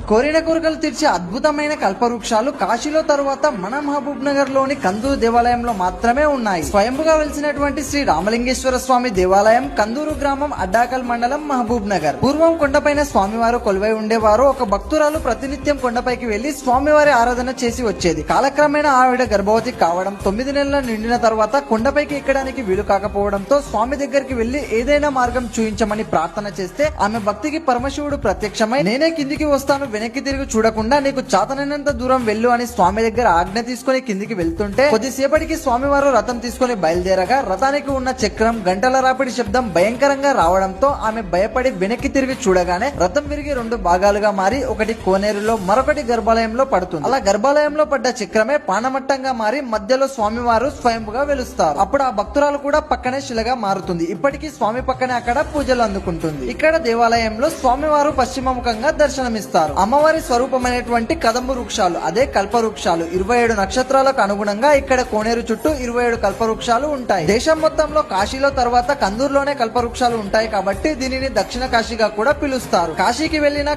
కోరిన కోరికలు తీర్చే అద్భుతమైన కల్పవృక్షాలు కాశీలో తరువాత మన మహబూబ్ నగర్లోని కందూరు దేవాలయంలో మాత్రమే ఉన్నాయి. స్వయంభుగా వెలిసినటువంటి శ్రీ రామలింగేశ్వర స్వామి దేవాలయం కందూరు గ్రామం అడ్డాకల్ మండలం మహబూబ్ నగర్. పూర్వం కొండపైన స్వామివారు కొలువై ఉండేవారు. ఒక భక్తురాలు ప్రతినిత్యం కొండపైకి వెళ్ళి స్వామివారి ఆరాధన చేసి వచ్చేది. కాలక్రమేణా ఆవిడ గర్భవతి కావడం తొమ్మిది నెలల నిండిన తర్వాత కొండపైకి ఎక్కడానికి వీలు కాకపోవడంతో స్వామి దగ్గరికి వెళ్ళి ఏదైనా మార్గం చూయించమని ప్రార్థన చేస్తే ఆమె భక్తికి పరమశివుడు ప్రత్యక్షమై నేనే కిందికి వస్తాను వెనక్కి తిరిగి చూడకుండా నీకు చాతనైనంత దూరం వెళ్ళు అని స్వామి దగ్గర ఆజ్ఞ తీసుకుని కిందికి వెళ్తుంటే కొద్దిసేపటికి స్వామివారు రథం తీసుకుని బయలుదేరగా రథానికి ఉన్న చక్రం గంటల రాపిడి శబ్దం భయంకరంగా రావడంతో ఆమె భయపడి వెనక్కి తిరిగి చూడగానే రథం విరిగి రెండు భాగాలుగా మారి ఒకటి కోనేరులో మరొకటి గర్భాలయంలో పడుతుంది. అలా గర్భాలయంలో పడ్డ చక్రమే పానమట్టంగా మారి మధ్యలో స్వామివారు స్వయంగా వెలుస్తారు. అప్పుడు ఆ భక్తురాలు కూడా పక్కనే శిలగా మారుతుంది. ఇప్పటికీ స్వామి పక్కనే అక్కడ పూజలు అందుకుంటుంది. ఇక్కడ దేవాలయంలో స్వామివారు పశ్చిమముఖంగా దర్శనమిస్తారు. అమ్మవారి స్వరూపమైనటువంటి కదంబు వృక్షాలు అదే కల్ప వృక్షాలు ఇరవై ఏడు నక్షత్రాలకు అనుగుణంగా ఇక్కడ కోనేరు చుట్టూ ఇరవై ఏడు కల్ప వృక్షాలు ఉంటాయి. దేశం మొత్తంలో కాశీలో తర్వాత కందూరులోనే కల్ప వృక్షాలు ఉంటాయి కాబట్టి దీనిని దక్షిణ కాశీగా కూడా పిలుస్తారు. కాశీకి వెళ్ళిన